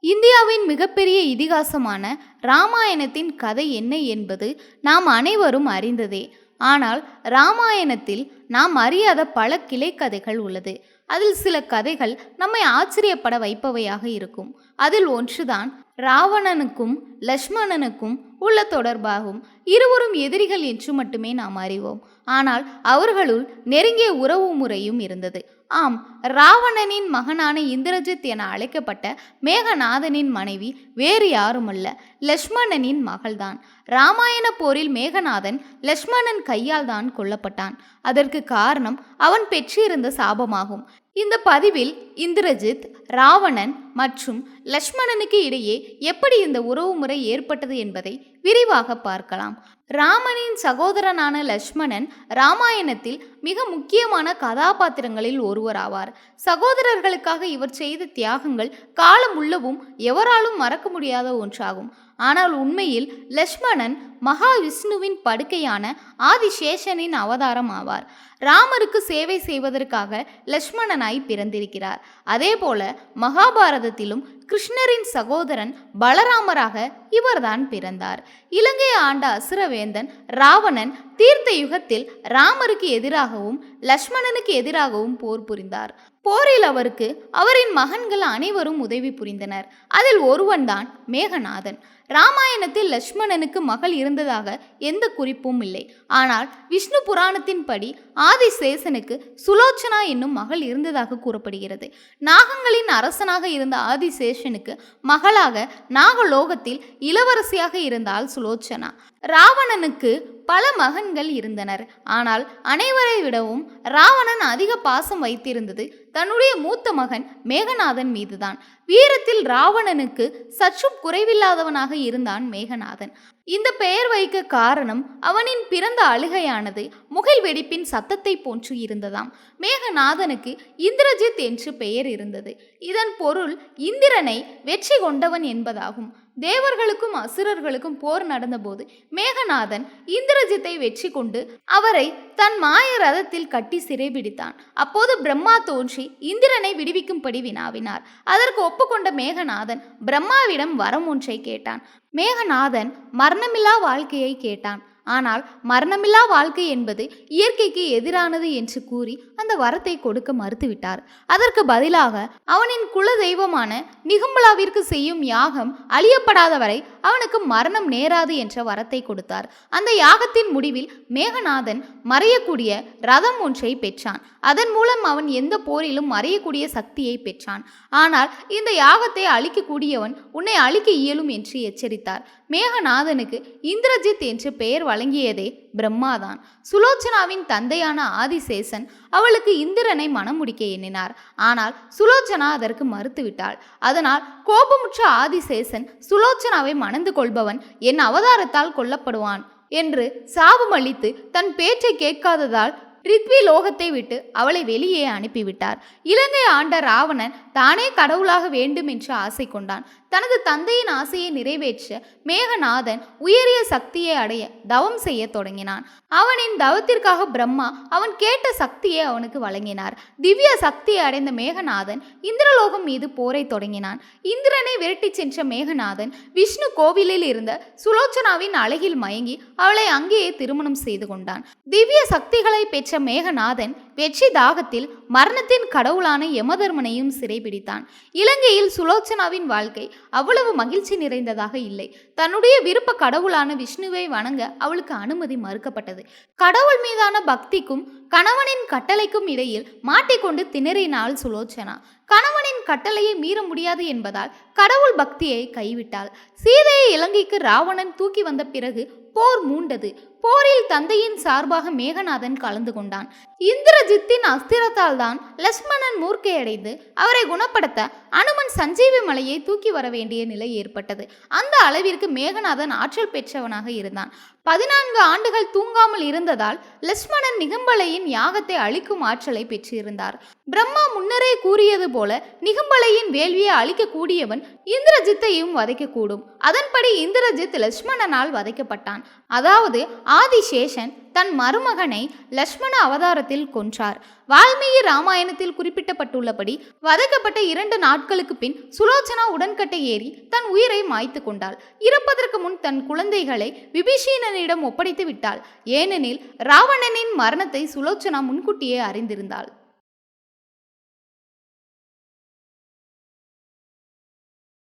இந்தியாவின் மிகப்பெரிய இதிகாசமான ராமாயணத்தின் கதை என்ன என்பது நாம் அனைவரும் அறிந்ததே. ஆனால் ராமாயணத்தில் நாம் அறியாத பல கிளைக்கதைகள் உள்ளது. அதில் சில கதைகள் நம்மை ஆச்சரியப்பட வைப்பவையாக இருக்கும். அதில் ஒன்றுதான் ராவணனுக்கும் லக்ஷ்மணனுக்கும் உள்ள தொடர்பாகும். இருவரும் எதிரிகள் என்று மட்டுமே நாம் அறிவோம். ஆனால் அவர்களுள் நெருங்கிய உறவு முறையும் இருந்தது. ஆம் ராவணனின் மகனான இந்திரஜித் என அழைக்கப்பட்ட மேகநாதனின் மனைவி வேறு யாருமல்ல. லக்ஷ்மணனின் மகள்தான். ராமாயண போரில் மேகநாதன் லக்ஷ்மணன் கையால் தான் கொல்லப்பட்டான். அதற்கு காரணம் அவன் பெற்றிருந்த சாபமாகும். இந்த பதிவில் இந்திரஜித் ராவணன் மற்றும் லக்ஷ்மணனுக்கு இடையே எப்படி இந்த உறவுமுறை ஏற்பட்டது என்பதை விரிவாக பார்க்கலாம். ராமனின் சகோதரனான லக்ஷ்மணன் ராமாயணத்தில் மிக முக்கியமான கதாபாத்திரங்களில் ஒருவராவார். சகோதரர்களுக்காக இவர் செய்த தியாகங்கள் காலம் உள்ளவும் எவராலும் மறக்க முடியாத ஒன்றாகும். ஆனால் உண்மையில் லக்ஷ்மணன் மகாவிஷ்ணுவின் படுக்கையான ஆதிசேஷனின் அவதாரம் ஆவார். ராமருக்கு சேவை செய்வதற்காக லக்ஷ்மணனாய் பிறந்திருக்கிறார். அதேபோல மகாபாரதத்திலும் கிருஷ்ணரின் சகோதரன் பலராமராக இவர்தான் பிறந்தார். இலங்கையை ஆண்ட அசுரவேந்தன் ராவணன் தீர்த்த யுகத்தில் ராமருக்கு எதிராகவும் லக்ஷ்மணனுக்கு எதிராகவும் போர் புரிந்தார். போரில் அவருக்கு அவரின் மகன்கள் அனைவரும் உதவி புரிந்தனர். அதில் ஒருவன்தான் மேகநாதன். ராமாயணத்தில் லக்ஷ்மணனுக்கு மகள் இருந்ததாக எந்த குறிப்பும் இல்லை. ஆனால் விஷ்ணு புராணத்தின்படி ஆதிசேஷனுக்கு சுலோச்சனா என்னும் மகள் இருந்ததாக கூறப்படுகிறது. நாகங்களின் அரசனாக இருந்த ஆதிசேஷனுக்கு மகளாக நாகலோகத்தில் இளவரசியாக இருந்தால் சுலோச்சனா. ராவணனுக்கு பல மகன்கள் இருந்தனர். ஆனால் அனைவரை விடவும் ராவணன் அதிக பாசம் வைத்திருந்தது. தன்னுடைய மூத்த மகன் மேகநாதன் மீதுதான். வீரத்தில் ராவணனுக்கு சற்றும் குறைவில்லாதவனாக இருந்தான் மேகநாதன். இந்த பெயர் வைக்க காரணம் அவனின் பிறந்த அழுகையானது. முகில் வெடிப்பின் சத்தத்தை போன்று இருந்ததாம். மேகநாதனுக்கு இந்திரஜித் என்று பெயர் இருந்தது. இதன் பொருள் இந்திரனை வெற்றி கொண்டவன் என்பதாகும். தேவர்களுக்கும் அசுரர்களுக்கும் போர் நடந்தபோது மேகநாதன் இந்திரஜித்தை வெற்றி கொண்டு அவரை தன் மாய ரதத்தில் கட்டி சிறைபிடித்தான் அப்போது பிரம்மா தோன்றி இந்திரனை விடுவிக்கும்படி வினாவினார் அதற்கு ஒப்புக்கொண்ட மேகநாதன் பிரம்மாவிடம் வரம் ஒன்றை கேட்டான். மேகநாதன் மரணமில்லா வாழ்க்கையை கேட்டான். ஆனால் மரணமில்லா வாழ்க்கை என்பது இயற்கைக்கு எதிரானது என்று கூறி அந்த வரத்தை கொடுக்க மறுத்துவிட்டார். அதற்கு பதிலாக அவனின் குல தெய்வமான நிகும்பலாவிற்கு செய்யும் யாகம் அழியப்படாதவரை அவனுக்கு மரணம் நேராது என்ற வரத்தை கொடுத்தார். அந்த யாகத்தின் முடிவில் மேகநாதன் மறையக்கூடிய ரதம் ஒன்றை பெற்றான். அதன் மூலம் அவன் எந்த போரிலும் மறையக்கூடிய சக்தியை பெற்றான். ஆனால் இந்த யாகத்தை அழிக்கக்கூடியவன் உன்னை அழிக்க இயலும் என்று எச்சரித்தார். மேகநாதனுக்கு இந்திரஜித் என்று பெயர் வழங்கியதே பிரம்மாதான். சுலோச்சனாவின் தந்தையான ஆதிசேஷன் அவளுக்கு இந்திரனை மனம் முடிக்க எண்ணினார். ஆனால் சுலோச்சனா அதற்கு மறுத்துவிட்டாள். அதனால் கோபமுற்ற ஆதிசேஷன் சுலோச்சனாவை மணந்து கொள்பவன் என் அவதாரத்தால் கொல்லப்படுவான் என்று சாபமளித்து தன் பேச்சை கேட்காததால் ரித்வி லோகத்தை விட்டு அவளை வெளியே அனுப்பிவிட்டார். இலங்கை ஆண்ட ராவணன் தானே கடவுளாக வேண்டும் என்று ஆசை கொண்டான். தனது தந்தையின் ஆசையை நிறைவேற்ற மேகநாதன் உயரிய சக்தியை அடைய தவம் செய்ய தொடங்கினான். அவனின் தவத்திற்காக பிரம்மா அவன் கேட்ட சக்தியை அவனுக்கு வழங்கினார். திவ்ய சக்தியை அடைந்த மேகநாதன் இந்திரலோகம் மீது போரை தொடங்கினான். இந்திரனை விரட்டிச் சென்ற மேகநாதன் விஷ்ணு கோவிலில் இருந்த சுலோச்சனாவின் அழகில் மயங்கி அவளை அங்கேயே திருமணம் செய்து கொண்டான். திவ்ய சக்திகளை பெற்ற மேகநாதன் வெற்றி தாகத்தில் மரணத்தின் கடவுளான யமதர்மனையும் சிறைபிடித்தான். இலங்கையில் சுலோச்சனாவின் வாழ்க்கை அவ்வளவு மகிழ்ச்சி நிறைந்ததாக இல்லை. தன்னுடைய விருப்ப கடவுளான விஷ்ணுவை வணங்க அவளுக்கு அனுமதி மறுக்கப்பட்டது. கடவுள் மீதான பக்திக்கும் கணவனின் கட்டளைக்கும் இடையில் மாட்டிக்கொண்டு திணறினாள் சுலோச்சனா. கணவனின் கட்டளையை மீற முடியாது என்பதால் கடவுள் பக்தியை கைவிட்டாள். சீதையை இலங்கைக்கு ராவணன் தூக்கி வந்த பிறகு போர் மூண்டது. போரில் தந்தையின் சார்பாக மேகநாதன் கலந்து கொண்டான். இந்திரஜித்தின் அஸ்திரத்தால் தான் லக்ஷ்மணன் மூர்க்கையடைந்து அவரை குணப்படுத்த அனுமன் சஞ்சீவி மலையை தூக்கி வர வேண்டிய நிலை ஏற்பட்டது. அந்த அளவிற்கு மேகநாதன் ஆற்றல் பெற்றவனாக இருந்தான். பதினான்கு ஆண்டுகள் தூங்காமல் இருந்ததால் லக்ஷ்மணன் நிகம்பலையின் யாகத்தை அழிக்கும் ஆற்றலை பெற்றிருந்தார். பிரம்மா முன்னரே கூறியது போல நிகம்பலையின் வேள்வியை அழிக்கக்கூடியவன் இந்திரஜித்தையும் வதைக்கக்கூடும். அதன்படி இந்திரஜித் லக்ஷ்மணனால் வதைக்கப்பட்டான். அதாவது ஆதிசேஷன் தன் மருமகனை லக்ஷ்மண அவதாரத்தில் கொன்றார். வால்மீகி ராமாயணத்தில் குறிப்பிட்டப்பட்டுள்ளபடி வதக்கப்பட்ட இரண்டு நாட்களுக்கு பின் சுலோச்சனா உடன்கட்டை ஏறி தன் உயிரை மாய்த்து கொண்டாள். இறப்பதற்கு முன் தன் குழந்தைகளை விபீஷீணனிடம் ஒப்படைத்து விட்டாள். ஏனெனில் ராவணனின் மரணத்தை சுலோச்சனா முன்கூட்டியே அறிந்திருந்தாள்.